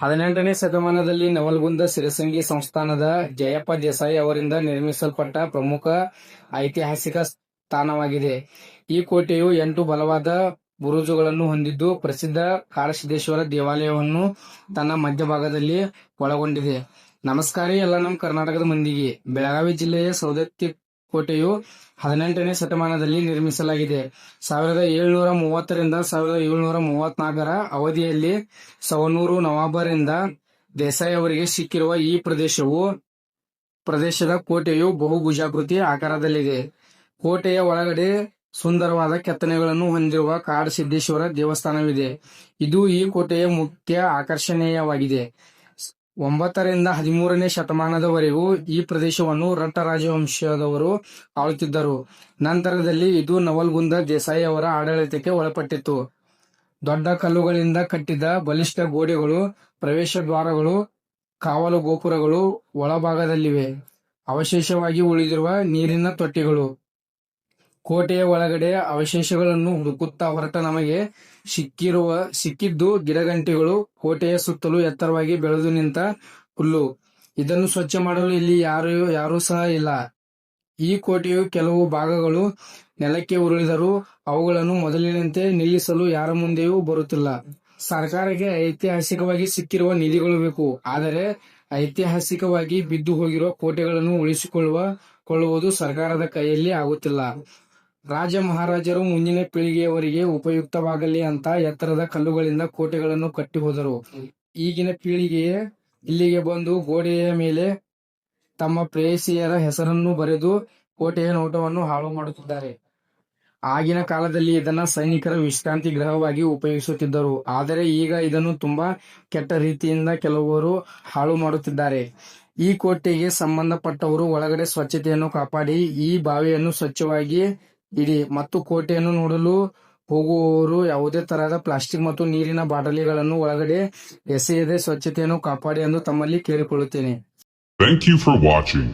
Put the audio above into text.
ಹದಿನೆಂಟನೇ ಶತಮಾನದಲ್ಲಿ ನವಲ್ಗುಂದ ಸಿರಸಂಗಿ ಸಂಸ್ಥಾನದ ಜಯಪ್ಪ ದೇಸಾಯಿ ಅವರಿಂದ ನಿರ್ಮಿಸಲ್ಪಟ್ಟ ಪ್ರಮುಖ ಐತಿಹಾಸಿಕ ಸ್ಥಾನವಾಗಿದೆ. ಈ ಕೋಟೆಯು ಎಂಟು ಬಲವಾದ ಬುರುಜುಗಳನ್ನು ಹೊಂದಿದ್ದು ಪ್ರಸಿದ್ಧ ಕಾಳಸಿದ್ದೇಶ್ವರ ದೇವಾಲಯವನ್ನು ತನ್ನ ಮಧ್ಯಭಾಗದಲ್ಲಿ ಒಳಗೊಂಡಿದೆ. ನಮಸ್ಕಾರ ಎಲ್ಲ ನಮ್ಮ ಕರ್ನಾಟಕದ ಮಂದಿಗೆ. ಬೆಳಗಾವಿ ಜಿಲ್ಲೆಯ ಸೌದತ್ತಿ ಕೋಟೆಯು ಹದಿನೆಂಟನೇ ಶತಮಾನದಲ್ಲಿ ನಿರ್ಮಿಸಲಾಗಿದೆ. ಸಾವಿರದ ಏಳುನೂರ ಮೂವತ್ತರಿಂದ ಸಾವಿರದ ಏಳುನೂರ ಮೂವತ್ನಾಲ್ಕರ ಅವಧಿಯಲ್ಲಿ ಸವನೂರು ನವಾಬರಿಂದ ದೇಸಾಯಿ ಅವರಿಗೆ ಸಿಕ್ಕಿರುವ ಈ ಪ್ರದೇಶವು ಪ್ರದೇಶದ ಕೋಟೆಯು ಬಹುಭುಜಾಕೃತಿ ಆಕಾರದಲ್ಲಿದೆ. ಕೋಟೆಯ ಒಳಗಡೆ ಸುಂದರವಾದ ಕೆತ್ತನೆಗಳನ್ನು ಹೊಂದಿರುವ ಕಾಡಸಿದ್ದೇಶ್ವರ ದೇವಸ್ಥಾನವಿದೆ. ಇದು ಈ ಕೋಟೆಯ ಮುಖ್ಯ ಆಕರ್ಷಣೀಯವಾಗಿದೆ. ಒಂಬತ್ತರಿಂದ ಹದಿಮೂರನೇ ಶತಮಾನದವರೆಗೂ ಈ ಪ್ರದೇಶವನ್ನು ರಟ್ಟ ರಾಜವಂಶದವರು ಆಳುತ್ತಿದ್ದರು. ನಂತರದಲ್ಲಿ ಇದು ನವಲ್ಗುಂದ ದೇಸಾಯಿ ಅವರ ಆಡಳಿತಕ್ಕೆ ಒಳಪಟ್ಟಿತ್ತು. ದೊಡ್ಡ ಕಲ್ಲುಗಳಿಂದ ಕಟ್ಟಿದ ಬಲಿಷ್ಠ ಗೋಡೆಗಳು, ಪ್ರವೇಶ ದ್ವಾರಗಳು, ಕಾವಲು ಗೋಪುರಗಳು ಒಳಭಾಗದಲ್ಲಿವೆ. ಅವಶೇಷವಾಗಿ ಉಳಿದಿರುವ ನೀರಿನ ತೊಟ್ಟಿಗಳು. ಕೋಟೆಯ ಒಳಗಡೆ ಅವಶೇಷಗಳನ್ನು ಹುಡುಕುತ್ತಾ ಹೊರಟ ನಮಗೆ ಸಿಕ್ಕಿರುವ, ಸಿಕ್ಕಿದ್ದು ಗಿಡಗಂಟಿಗಳು ಕೋಟೆಯ ಸುತ್ತಲೂ ಎತ್ತರವಾಗಿ ಬೆಳೆದು ನಿಂತ ಹುಲ್ಲು. ಇದನ್ನು ಸ್ವಚ್ಛ ಮಾಡಲು ಇಲ್ಲಿ ಯಾರು, ಯಾರೂ ಸಹ ಇಲ್ಲ. ಈ ಕೋಟೆಯು ಕೆಲವು ಭಾಗಗಳು ನೆಲಕ್ಕೆ ಉರುಳಿದರೂ ಅವುಗಳನ್ನು ಮೊದಲಿನಂತೆ ನಿಲ್ಲಿಸಲು ಯಾರ ಮುಂದೆಯೂ ಬರುತ್ತಿಲ್ಲ. ಸರ್ಕಾರಕ್ಕೆ ಐತಿಹಾಸಿಕವಾಗಿ ಸಿಕ್ಕಿರುವ ನಿಧಿಗಳು ಬೇಕು. ಆದರೆ ಐತಿಹಾಸಿಕವಾಗಿ ಬಿದ್ದು ಹೋಗಿರುವ ಕೋಟೆಗಳನ್ನು ಉಳಿಸಿಕೊಳ್ಳುವ, ಕೊಳ್ಳುವುದು ಸರ್ಕಾರದ ಕೈಯಲ್ಲಿ ಆಗುತ್ತಿಲ್ಲ. ರಾಜ ಮಹಾರಾಜರು ಮುಂದಿನ ಪೀಳಿಗೆಯವರಿಗೆ ಉಪಯುಕ್ತವಾಗಲಿ ಅಂತ ಎತ್ತರದ ಕಲ್ಲುಗಳಿಂದ ಕೋಟೆಗಳನ್ನು ಕಟ್ಟಿ ಹೋದರು. ಈಗಿನ ಪೀಳಿಗೆಯೇ ಇಲ್ಲಿಗೆ ಬಂದು ಗೋಡೆಯ ಮೇಲೆ ತಮ್ಮ ಪ್ರೇಯಸಿಯರ ಹೆಸರನ್ನು ಬರೆದು ಕೋಟೆಯ ನೋಟವನ್ನು ಹಾಳು ಮಾಡುತ್ತಿದ್ದಾರೆ. ಆಗಿನ ಕಾಲದಲ್ಲಿ ಇದನ್ನ ಸೈನಿಕರ ವಿಶ್ರಾಂತಿ ಗೃಹವಾಗಿ ಉಪಯೋಗಿಸುತ್ತಿದ್ದರು. ಆದರೆ ಈಗ ಇದನ್ನು ತುಂಬಾ ಕೆಟ್ಟ ರೀತಿಯಿಂದ ಕೆಲವರು ಹಾಳು ಮಾಡುತ್ತಿದ್ದಾರೆ. ಈ ಕೋಟೆಗೆ ಸಂಬಂಧಪಟ್ಟವರು ಒಳಗಡೆ ಸ್ವಚ್ಛತೆಯನ್ನು ಕಾಪಾಡಿ, ಈ ಬಾವಿಯನ್ನು ಸ್ವಚ್ಛವಾಗಿ ಇಡಿ ಮತ್ತು ಕೋಟೆಯನ್ನು ನೋಡಲು ಹೋಗುವವರು ಯಾವುದೇ ತರಹದ ಪ್ಲಾಸ್ಟಿಕ್ ಮತ್ತು ನೀರಿನ ಬಾಟಲಿಗಳನ್ನು ಒಳಗಡೆ ಎಸೆಯದೆ ಸ್ವಚ್ಛತೆಯನ್ನು ಕಾಪಾಡಿ ಎಂದು ತಮ್ಮಲ್ಲಿ ಕೇಳಿಕೊಳ್ಳುತ್ತೇನೆ ಥ್ಯಾಂಕ್ ಯು ಫಾರ್ watching.